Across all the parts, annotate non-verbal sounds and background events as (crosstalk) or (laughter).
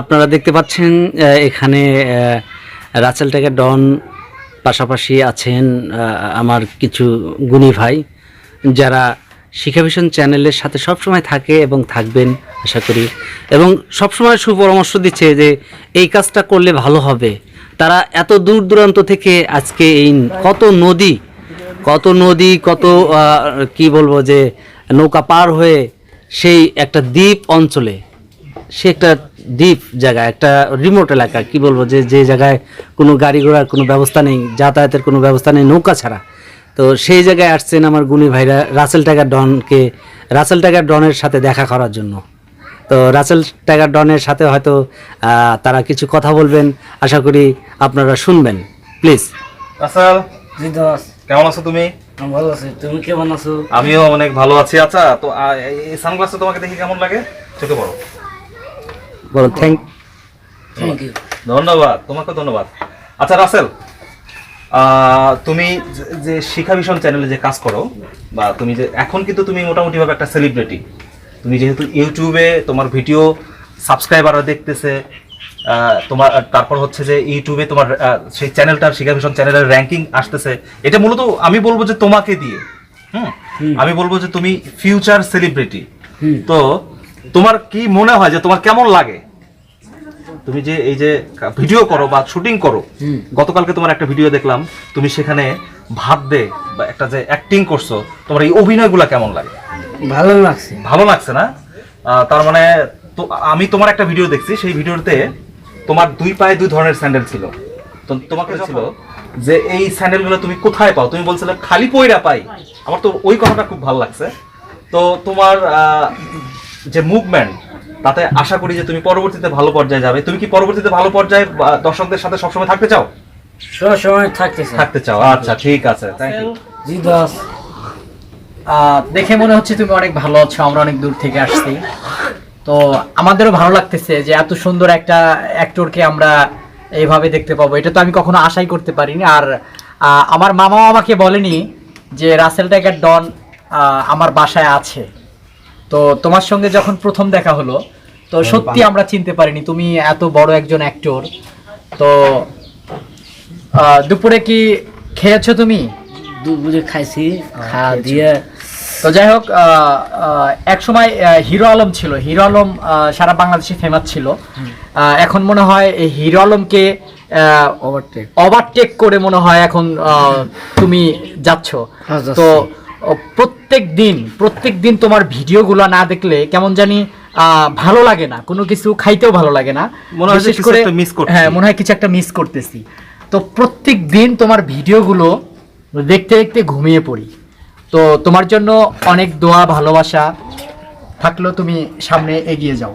আপনারা দেখতে পাচ্ছেন এখানে রাচেল টাইগার ডন পাশাপাশি আছেন আমার কিছু গুণী ভাই, যারা শিক্ষাভিশন চ্যানেলের সাথে সবসময় থাকে এবং থাকবেন, আশা করি। এবং সবসময় সুপরামর্শ দিচ্ছে যে, এই কাজটা করলে ভালো হবে। তারা এত দূর দূরান্ত থেকে আজকে এই কত নদী কত নদী, কত কি বলব যে, নৌকা পার হয়ে সেই একটা দ্বীপ অঞ্চলে, সে একটা দ্বীপ জায়গা একটা রিমোট এলাকা কি বলব যে যে জায়গায় কোনো গাড়ি ঘোড়ার কোনো ব্যবস্থা নেই যাতায়াতের কোনো ব্যবস্থা নেই নৌকা ছাড়া। তো সেই জায়গায় আসছেন আমার গুণী ভাইরা রাসেল টাইগার ডনকে রাসেল টাইগার ডনের সাথে দেখা করার জন্য। তো রাসেল টাইগার ডনের সাথে হয়তো তারা কিছু কথা বলবেন আশা করি আপনারা শুনবেন। প্লিজ। রাসেল জি কেমন আছো তুমি? ভালো আছি। তুমি কেমন আছো? আমিও অনেক ভালো আছি। আচ্ছা তো এই সানগ্লাসটা তোমাকে দেখে কেমন লাগে? চোখে বড়। বলো থ্যাংক থ্যাংক ইউ ধন্যবাদ তোমাকে ধন্যবাদ। আচ্ছা রাসেল আহ, তুমি যে- শিখা ভীষণ চ্যানেলে যে কাজ করো বা তুমি যে এখন কিন্তু তুমি মোটামুটি ভাবে একটা সেলিব্রিটি তুমি যেহেতু ইউটিউবে তোমার ভিডিও সাবস্ক্রাইবাররা দেখতেছে আহ, তোমার তারপর হচ্ছে যে ইউটিউবে তোমার আহ, সেই চ্যানেলটার শিখা ভীষণ চ্যানেলের র্যাঙ্কিং আসতেছে। এটা মূলত আমি বলব যে তোমাকে দিয়ে হুম? আমি বলব যে তুমি ফিউচার সেলিব্রিটি তো তোমার কি মনে হয় যে তোমার কেমন লাগে? তুমি যে এই যে ভিডিও করো বা শুটিং করো গতকালকে তোমার একটা ভিডিও দেখলাম তুমি সেখানে ভাত দে বা একটা যে অ্যাক্টিং করছ তোমার এই অভিনয়গুলো কেমন লাগে? ভালো লাগছে। ভালো লাগছে না? তার মানে তো আমি তোমার একটা ভিডিও দেখছি সেই ভিডিওতে তোমার দুই পায়ে দুই ধরনের স্যান্ডেল ছিল। তো তোমাকে ছিল যে এই স্যান্ডেলগুলো তুমি কোথায় পাও? তুমি বলছিলে খালি পয়রা পাই। আমার তো ওই কথাটা খুব ভালো লাগছে। তো তোমার আহ, যে মুভমেন্ট তাতে আশা করি যে তুমি পরবর্তীতে ভালো পর্যায়ে যাবে। তুমি কি পরবর্তীতে ভালো পর্যায়ে দর্শকদের সাথে সবসময় থাকতে চাও? সব সময় থাকতেছে থাকতে চাও। আচ্ছা ঠিক আছে থ্যাংক ইউ জি দেখে মনে হচ্ছে তুমি অনেক ভালো আছো আমরা অনেক দূর থেকে আসছি। তো আমাদেরও ভালো লাগতেছে যে এত সুন্দর একটা অ্যাক্টরকে আমরা এইভাবে দেখতে পাবো। এটা তো আমি কখনো আশাই করতে পারিনি। আর আহ, আমার মামাও আমাকে বলেনি যে রাসেল টাইগার ডন আহ, আমার বাসায় আছে। তো তোমার সঙ্গে যখন প্রথম দেখা হলো তো সত্যি আমরা চিনতে পারিনি তুমি এত বড় একজন অ্যাক্টর তো দুপুরে কি খেয়েছো তুমি? দুপুরে খাইছি খাওয়া দিয়ে। তো যাই হোক এক সময় হিরো আলম ছিল। হিরো আলম সারা বাংলাদেশে ফেমাস ছিল। এখন মনে হয় এই হিরো আলমকে ওভারটেক ওভারটেক করে মনে হয় এখন তুমি যাচ্ছ। হ্যাঁ, তো প্রত্যেক দিন প্রত্যেক দিন তোমার ভিডিওগুলো না দেখলে কেমন জানি আহ, ভালো লাগে না। কোনো কিছু খাইতেও ভালো লাগে না। মনে হয় বিশেষ কিছু করে একটা হ্যাঁ মনে হয় কিছু একটা মিস করতেছি। তো প্রত্যেক দিন তোমার ভিডিওগুলো দেখতে দেখতে ঘুমিয়ে পড়ি। তো তোমার জন্য অনেক দোয়া ভালোবাসা থাকল তুমি সামনে এগিয়ে যাও।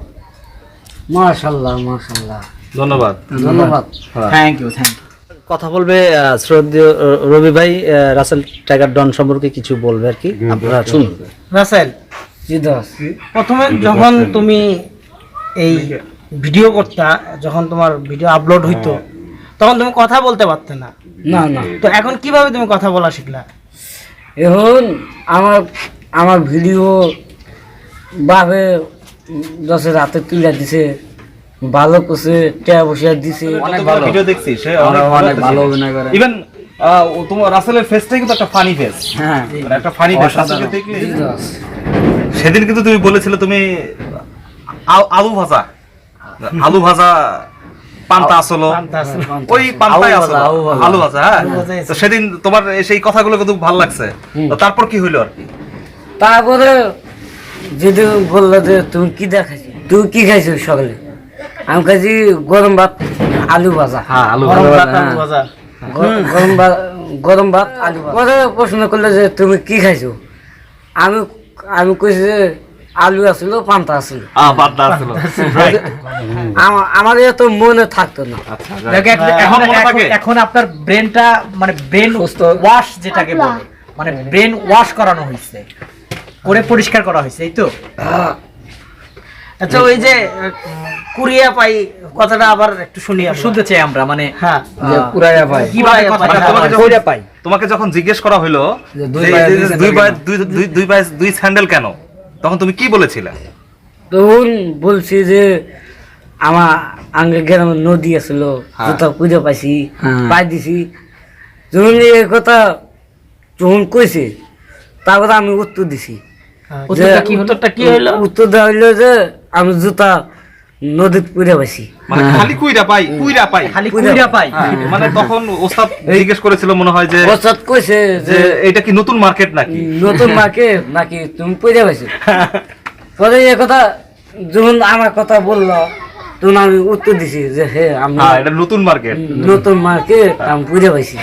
মাশাল্লাহ মাশাল্লাহ। ধন্যবাদ। ধন্যবাদ। থ্যাংক ইউ থ্যাংক ইউ কথা বলবে শ্রদ্ধেয় রবি ভাই রাসেল টাইগার ডন সম্পর্কে কিছু বলবে আর কি? আপনারা শুনুন। রাসেল প্রথমে যখন তুমি এই ভিডিও করতা যখন তোমার ভিডিও আপলোড হইতো তখন তুমি কথা বলতে পারতে না। না না। তো এখন কীভাবে তুমি কথা বলা শিখলা? এখন আমার আমার ভিডিও বাবে দশের রাতে তুলে দিছে ভালো করছে টেয়া বসিয়া দিছে। অনেক ভালো। ভিডিও দেখছি সে অনেক ভালো অভিনয় করে। ইভেন তোমার রাসেলের ফেসটাই কিন্তু একটা ফানি ফেস হ্যাঁ। মানে একটা ফানি ফেস জি সেদিন কিন্তু তুমি বলেছিলে তুমি আলু ভাজা। আলু ভাজা পান্তা আসলো। ওই পান্তাই আলু আসলো। আলু ভাজা। হ্যাঁ। তো সেদিন তোমার সেই কথাগুলো কিন্তু ভালো লাগছে। তো তারপর কি হইল আর কি? তারপরে যদি বলল যে তুমি কি দেখাইছো? তুই কি খাইছো সকালে? আমি খাইছি গরম ভাত আলু ভাজা। হ্যাঁ আলু গরম ভাজা ভাত, আলু ভাজা। গরম ভাত গরম ভাত আলু ভাজা। পরে প্রশ্ন করল যে তুমি কি খাইছো? আমি আমি কইছি যে আলু আসলো পান্তা আছিল। আমার এত মনে থাকতো না। আচ্ছা মনে থাকে? এখন আপনার ব্রেনটা মানে ব্রেন ওয়াশ যেটাকে বলে মানে ব্রেন ওয়াশ করানো হয়েছে করে পরিষ্কার করা হয়েছে এই তো? আচ্ছা ওই যে কুরিয়া পাই কথাটা আবার একটু শুনি শুনতে চাই আমরা মানে হ্যাঁ। ভাই কীভাবে কথাটা মানে তোমাকে হয়? যখন- তোমাকে যখন জিজ্ঞেস করা হলো দুই দুই দুই স্যান্ডেল কেন? তখন তুমি কি বলেছিলে? তখন বলছি যে আমার আঙ্গে গ্রামে নদী আছিল কোথাও পুজো পাইছি হ্যাঁ। পাই দিছি। যখন এই কথা যখন কইছে তারপরে আমি উত্তর দিছি। উত্তরটা কি হইল? উত্তর দেওয়া হইল যে আমি জুতা নদীত পাইছি। মানে খালি কুইরা পাই কুইরা পাই। খালি কুইরা পাই। হ্যাঁ, মানে তখন ওস্তাদ জিজ্ঞেস করেছিল মনে হয় যে বসত কইছে যে এটা কি নতুন মার্কেট নাকি? নতুন মাকে নাকি তুমি পাইছো? পরে এ কথা যখন আমার কথা বলল তখন আমি উত্তর দিছি যে হে আমি হ্যাঁ এটা নতুন মার্কেট। নতুন মাকে আমি পুজো পাইছি।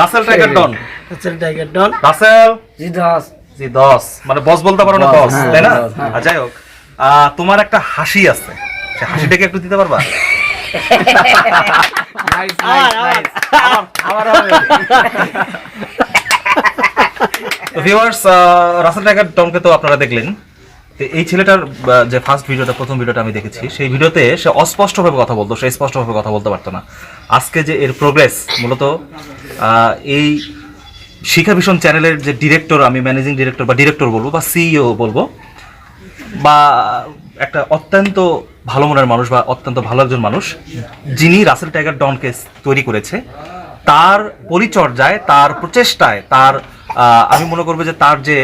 Rasel tiger don Rasel tiger don Rasel ji Das ji দশ। মানে বস বলতে পারো না দশ তাই না? যাই হোক। তোমার একটা হাসি আছে। সে হাসিটাকে একটু দিতে পারবা? ভিউয়ার্স রাসেল টাইগার ডনকে তো আপনারা দেখলেন। তো এই ছেলেটার যে ফার্স্ট ভিডিওটা প্রথম ভিডিওটা আমি দেখেছি সেই ভিডিওতে সে অস্পষ্টভাবে কথা বলতো সে স্পষ্টভাবে কথা বলতে পারতো না। আজকে যে এর প্রোগ্রেস মূলত এই শিখা ভীষণ চ্যানেলের যে ডিরেক্টর আমি ম্যানেজিং ডিরেক্টর বা ডিরেক্টর বলব বা সিইও বলব বা একটা অত্যন্ত ভালো মনের মানুষ বা অত্যন্ত ভালো একজন মানুষ যিনি রাসেল টাইগার ডনকে তৈরি করেছে তার পরিচর্যায় তার প্রচেষ্টায় তার আমি মনে করব যে তার যে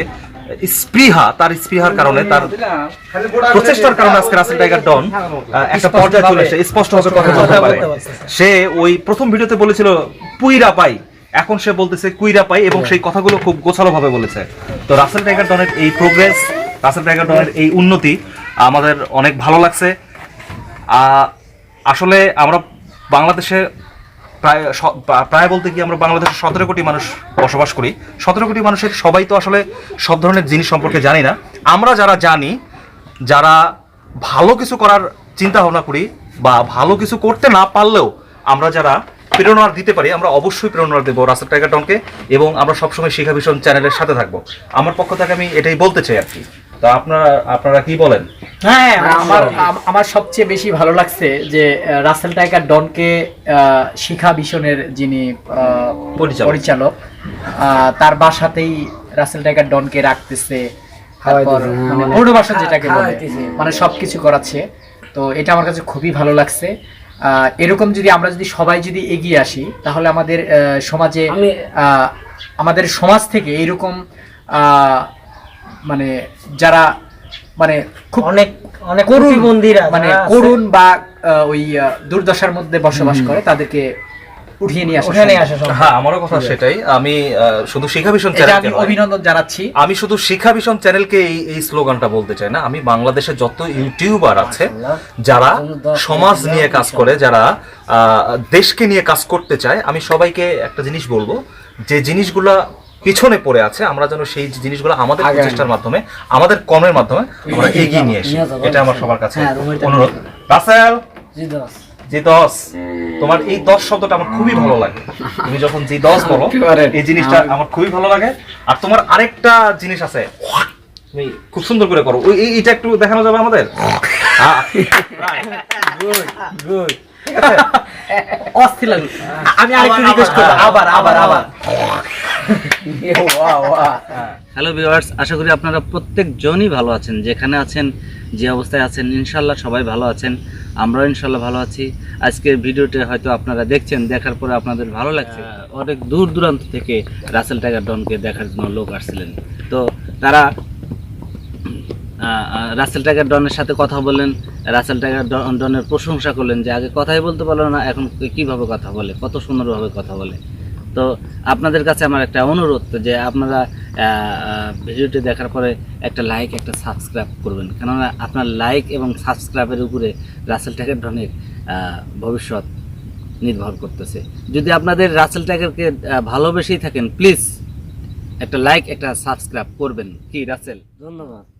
স্পৃহা তার স্পৃহার কারণে তার প্রচেষ্টার কারণে আজকে রাসেল টাইগার ডন একটা পর্যায়ে চলে এসে স্পষ্ট ভাবে কথা বলতে পারে। সে ওই প্রথম ভিডিওতে বলেছিল পুইরা পাই। এখন সে বলতেছে কুইরা পাই এবং সেই কথাগুলো খুব গোছালো ভাবে বলেছে। তো রাসেল টাইগার ডনের এই প্রোগ্রেস রাসেল টাইগার ডনের এই উন্নতি আমাদের অনেক ভালো লাগছে। আসলে আমরা বাংলাদেশে প্রায় প্রায় বলতে কি আমরা বাংলাদেশে সতেরো কোটি মানুষ বসবাস করি। সতেরো কোটি মানুষের সবাই তো আসলে সব ধরনের জিনিস সম্পর্কে জানি না। আমরা যারা জানি, যারা ভালো কিছু করার চিন্তা ভাবনা করি বা ভালো কিছু করতে না পারলেও আমরা যারা প্রেরণা দিতে পারি, আমরা অবশ্যই প্রেরণা দেবো রাসেল টাইগার টনকে এবং আমরা সবসময় শিখা ভীষণ চ্যানেলের সাথে থাকব। আমার পক্ষ থেকে আমি এটাই বলতে চাই আর কি। তো আপনারা আপনারা কি বলেন? হ্যাঁ আমার আমার সবচেয়ে বেশি ভালো লাগছে যে রাসেল টাইগার ডনকে আহ, শিখা ভীষণের যিনি আহ, পরিচালক। পরিচালক তার বাসাতেই রাসেল টাইগার ডনকে রাখতেছে। তারপর মানে পূর্ণবাসন যেটাকে বলে। মানে সবকিছু করাচ্ছে। তো এটা আমার কাছে খুবই ভালো লাগছে। আহ, এরকম যদি আমরা যদি সবাই যদি এগিয়ে আসি তাহলে আমাদের আহ, সমাজে আহ, আমাদের সমাজ থেকে এইরকম আহ, মানে যারা মানে খুব অনেক অনেক করুণ প্রতিবন্ধীরা মানে করুণ বা ওই দুর্দশার মধ্যে বসবাস করে তাদেরকে উঠিয়ে নিয়ে আসা নিয়ে আসা হ্যাঁ আমারও কথা সেটাই। আমি শুধু শিখা ভীষণ চ্যানেলকে অভিনন্দন জানাচ্ছি। আমি শুধু শিক্ষা ভীষণ চ্যানেলকে এই এই স্লোগানটা বলতে চাই না। আমি বাংলাদেশে যত ইউটিউবার আছে যারা সমাজ নিয়ে কাজ করে যারা আহ, দেশকে নিয়ে কাজ করতে চায় আমি সবাইকে একটা জিনিস বলব। যে জিনিসগুলা পিছনে পড়ে আছে আমরা যেন সেই জিনিসগুলো আমাদের প্রচেষ্টার মাধ্যমে আমাদের কর্মের মাধ্যমে আমরা এগিয়ে নিয়ে আসি এটা আমার সবার কাছে হ্যাঁ। অনুরোধ। রাসেল! জি দশ তোমার এই দশ শব্দটা আমার খুবই ভালো লাগে। তুমি যখন জি দশ বলো এই জিনিসটা আমার খুবই ভালো লাগে। আর তোমার আরেকটা জিনিস আছে। তুমি খুব সুন্দর করে করো। ওই এইটা একটু দেখানো যাবে আমাদের? (laughs) হ্যাঁ, ঠিক (laughs) আছে? অস্থির লাগল। আমি আরেকটু রিকোয়েস্ট করব আবার আবার আবার (laughs) হ্যালো ভিউয়ার্স আশা করি আপনারা প্রত্যেকজনই ভালো আছেন। যেখানে আছেন যে অবস্থায় আছেন ইনশাল্লাহ সবাই ভালো আছেন। আমরাও ইনশাল্লাহ ভালো আছি। আজকের ভিডিওতে হয়তো আপনারা দেখছেন দেখার পরে আপনাদের ভালো লাগছে। অনেক দূর দূরান্ত থেকে রাসেল টাইগার ডনকে দেখার জন্য লোক আসছিলেন। তো তারা রাসেল টাইগার ডনের সাথে কথা বলেন রাসেল ডন- ডনের প্রশংসা করলেন যে আগে কথাই বলতে পারল না, এখন কীভাবে কথা বলে, কত সুন্দরভাবে কথা বলে। তো আপনাদের কাছে আমার একটা অনুরোধ যে আপনারা ভিডিওটি দেখার পরে একটা লাইক একটা সাবস্ক্রাইব করবেন। কেননা আপনার লাইক এবং সাবস্ক্রাইবের উপরে রাসেল টাইগার ডনের ভবিষ্যৎ নির্ভর করতেছে। যদি আপনাদের রাসেল টাইগারকে ভালোবেসেই থাকেন প্লিজ একটা লাইক একটা সাবস্ক্রাইব করবেন। কি, রাসেল? ধন্যবাদ।